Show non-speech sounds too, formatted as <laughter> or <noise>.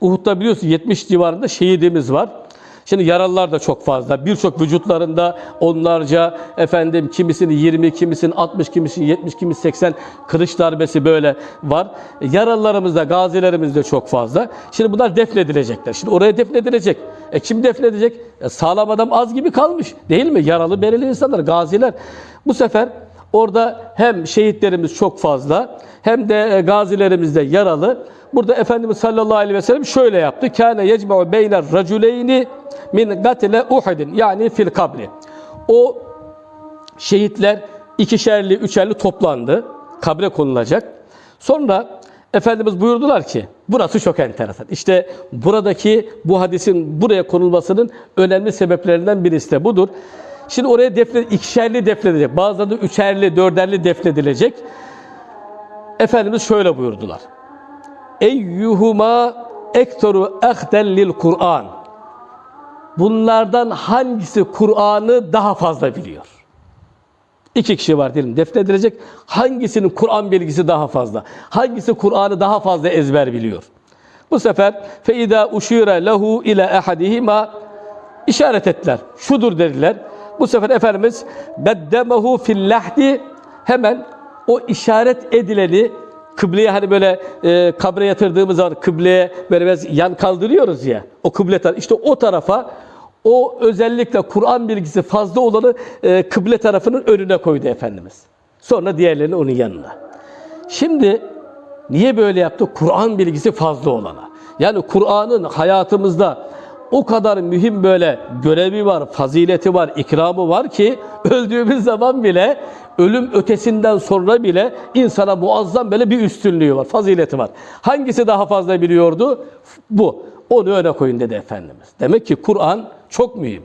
Uhud'da biliyorsun 70 civarında şehidimiz var. Şimdi yaralılar da çok fazla. Birçok vücutlarında onlarca efendim kimisinin 20, kimisinin 60, kimisinin 70, kimisinin 80 kılıç darbesi böyle var. Yaralılarımız da, gazilerimiz de çok fazla. Şimdi bunlar defnedilecekler. Şimdi oraya defnedilecek. E kim defnedecek? E sağlam adam az gibi kalmış. Değil mi? Yaralı, bereli insanlar, gaziler. Bu sefer orada hem şehitlerimiz çok fazla hem de e, gazilerimiz de yaralı. Burada Efendimiz sallallahu aleyhi ve sellem şöyle yaptı. Kâne yecme'u beyner raculeyni min gatile Uhud'in yani fil kabri. O şehitler ikişerli, üçerli toplandı. Kabre konulacak. Sonra Efendimiz buyurdular ki, burası çok enteresan. İşte buradaki bu hadisin buraya konulmasının önemli sebeplerinden birisi de budur. Şimdi oraya defne, ikişerli defnedilecek. Bazıları üçerli, dörderli defnedilecek. Efendimiz şöyle buyurdular. Eyyuhuma ektoru ehden lil Kur'an. Bunlardan hangisi Kur'an'ı daha fazla biliyor? İki kişi var diyelim defnedilecek. Hangisinin Kur'an bilgisi daha fazla? Hangisi Kur'an'ı daha fazla ezber biliyor? Bu sefer feida uşira lehu ila ehadihima işaret ettiler. Şudur dediler. Bu sefer Efendimiz beddemehu fil lahdi hemen o işaret edileni kıbleye hani böyle e, kabre yatırdığımız zaman kıbleye böyle biraz yan kaldırıyoruz ya. O kıble tarafı. İşte o tarafa o özellikle Kur'an bilgisi fazla olanı e, kıble tarafının önüne koydu Efendimiz. Sonra diğerlerini onun yanına. Şimdi niye böyle yaptı? Kur'an bilgisi fazla olana. Yani Kur'an'ın hayatımızda o kadar mühim böyle görevi var, fazileti var, ikramı var ki <laughs> öldüğümüz zaman bile ölüm ötesinden sonra bile insana muazzam böyle bir üstünlüğü var, fazileti var. Hangisi daha fazla biliyordu? Bu. Onu öne koyun dedi Efendimiz. Demek ki Kur'an çok mühim.